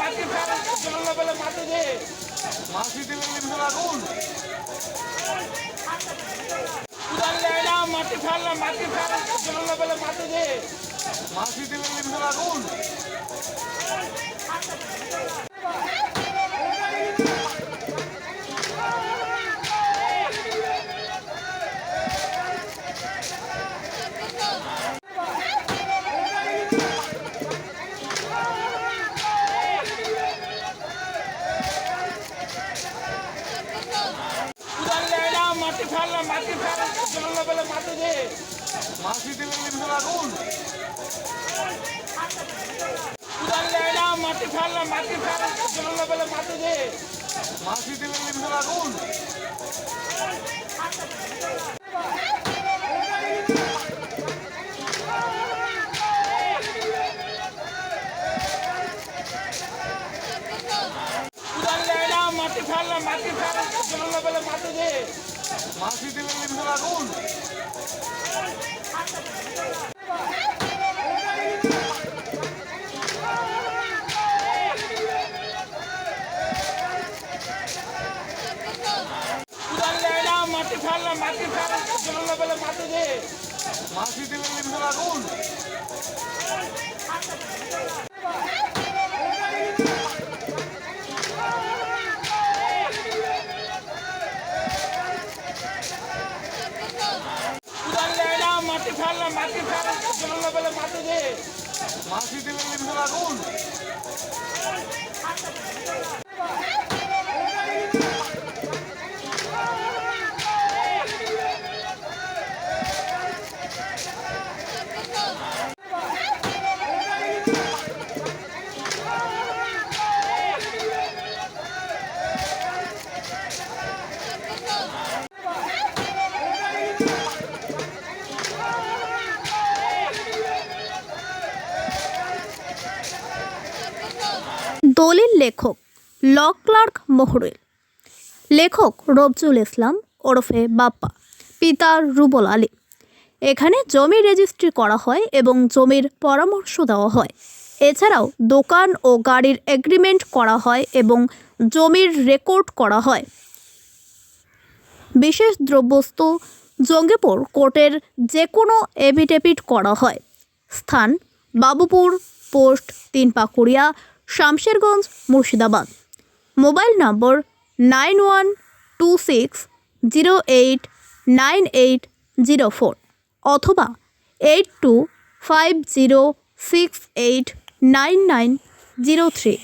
মাটি ফেলে জল বলে মাটি দে মাটি দিবে লিমন আগুন উদার লাইলা মাটি ফেলে মাটি ফেলে জল বলে মাটি দে মাটি দিবে লিমন আগুন। মাটি ফেললাম মাটি ফেল জল বলে মাটি দে। মাসিতে বেগুনি ভীষণ আগুন মাটি ফেললাম মাটি ফেল জল বলে মাটি দে। মাসিতে বেগুনি ভীষণ আগুন মাটি ফেললাম মাটি ফেল জল বলে মাটি দে। দেয় মাটি ফেললাম মাটি ফেল জল বলে মাটি দে মাসি ভীষণ আগুন উদান দেয় ছাড়লাম মাটি জল বলে মাটি দে মাসি দিলে আগুন দলিল লেখক ল ক্লার্ক মোহরুল। লেখক রবজুল ইসলাম ওরফে বাপ্পা, পিতা রুবল আলী। এখানে জমি রেজিস্ট্রি করা হয় এবং জমির পরামর্শ দেওয়া হয়। এছাড়াও দোকান ও গাড়ির এগ্রিমেন্ট করা হয় এবং জমির রেকর্ড করা হয়। বিশেষ দ্রব্যস্তু জঙ্গিপুর কোর্টের যে কোনো এভিডেভিট করা হয়। স্থান বাবুপুর, পোস্ট তিন Pakuria Shamsherganj, Murshidabad. Mobile number nine one two six zero eight nine eight zero four অথবা eight two five zero six eight nine nine zero three.